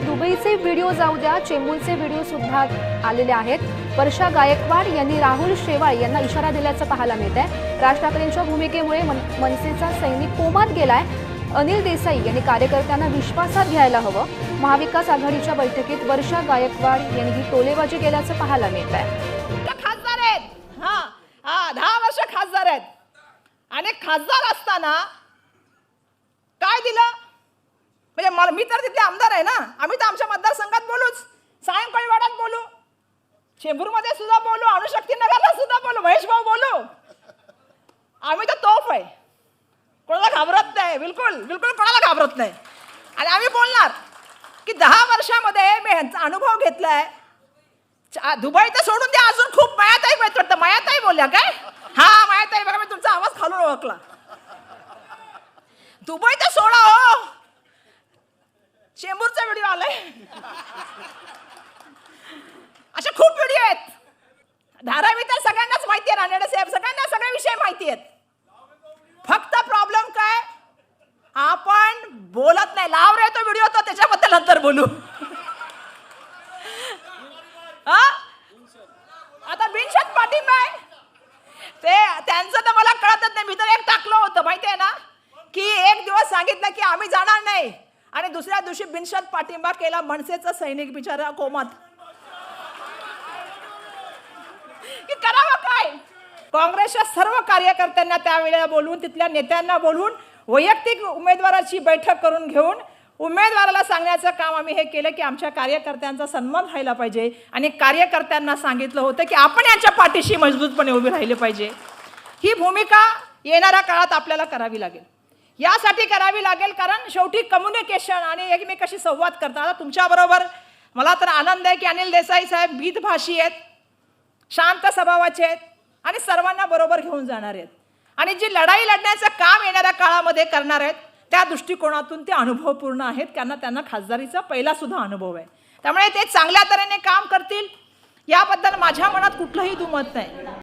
दुबईचे video जाऊ द्या चेंबूरचे video सुद्धा आलेले आहेत. वर्षा गायकवाड यांनी राहुल शेवाळ यांना इशारा दिल्याचं पाहायला मिळत आहे राज ठाकरेंच्या भूमिकेमुळे मन मनसेचा सैनिक कोमात गेलाय. अनिल देसाई यांनी कार्यकर्त्यांना विश्वासात घ्यायला हवं. महाविकास आघाडीच्या बैठकीत वर्षा गायकवाड यांनी ही टोलेबाजी केल्याचं पाहायला मिळत आहे खासदार आहेत. हा हा दहा वर्ष खासदार आहेत. आणि खासदार असताना काय दिलं म्हणजे मला मी तर तिथले आमदार आहे ना. आम्ही तर आमच्या मतदारसंघात बोलूच. सायंकाळी वाड्यात बोलू. चेंबूरमध्ये सुद्धा बोलू. अणुशक्ती नगरला सुद्धा बोलू. महेश भाऊ बोलू. आम्ही तर तोफ आहे. कोणाला घाबरत नाही. बिलकुल. बिलकुल कोणाला घाबरत नाही. आणि आम्ही बोलणार की दहा वर्षामध्ये मी ह्यांचा अनुभव घेतलाय. चा- दुबई तर सोडून द्या अजून. खूप मायाताई माहीत वाटतं. मायाताई बोलल्या काय? हा मायाताई बघा मी तुमचा आवाज खालून ओळखला. दुबई तर सोडा हो. चेंबूरचा व्हिडिओ आलाय. अशा खूप व्हिडिओ आहेत. धारावी तर सगळ्यांनाच माहिती आहे रानडे साहेब सगळ्यांना सगळे विषय माहिती आहेत. फक्त प्रॉब्लेम काय? आपण बोलत नाही. लाव रे तो व्हिडिओ तो त्याच्याबद्दल नंतर बोलू. हा? आता बिनशत पाठिंबा आहे ते त्यांचं तर मला कळतच नाही. मी तर एक टाकलं होतं माहिती आहे ना? की एक दिवस सांगितलं की आम्ही जाणार नाही. आणि दुसऱ्या दिवशी बिनशत पाठिंबा केला मनसेचा सैनिक बिचारा कोमात. की करावं काय? काँग्रेसच्या सर्व कार्यकर्त्यांना त्यावेळेला बोलवून तिथल्या नेत्यांना बोलवून वैयक्तिक उमेदवाराची बैठक करून घेऊन उमेदवाराला सांगण्याचं काम आम्ही हे केलं की आमच्या कार्यकर्त्यांचा सन्मान व्हायला पाहिजे. आणि कार्यकर्त्यांना सांगितलं होतं की आपण यांच्या पाठीशी मजबूतपणे उभे राहिले पाहिजे. ही भूमिका येणाऱ्या काळात आपल्याला करावी लागेल. यासाठी करावी लागेल कारण शेवटी कम्युनिकेशन आणि एकमेकाशी संवाद करताना तुमच्याबरोबर मला तर आनंद आहे की अनिल देसाई साहेब बीतभाषी आहेत शांत स्वभावाचे आहेत आणि सर्वांना बरोबर घेऊन जाणार आहेत. आणि जी लढाई लढण्याचं काम येणाऱ्या काळामध्ये करणार आहेत त्या दृष्टिकोनातून ते अनुभवपूर्ण आहेत त्यांना त्यांना खासदारीचा पहिलासुद्धा अनुभव आहे. त्यामुळे ते चांगल्या तऱ्हेने काम करतील याबद्दल माझ्या मनात कुठलंही दुमत नाही.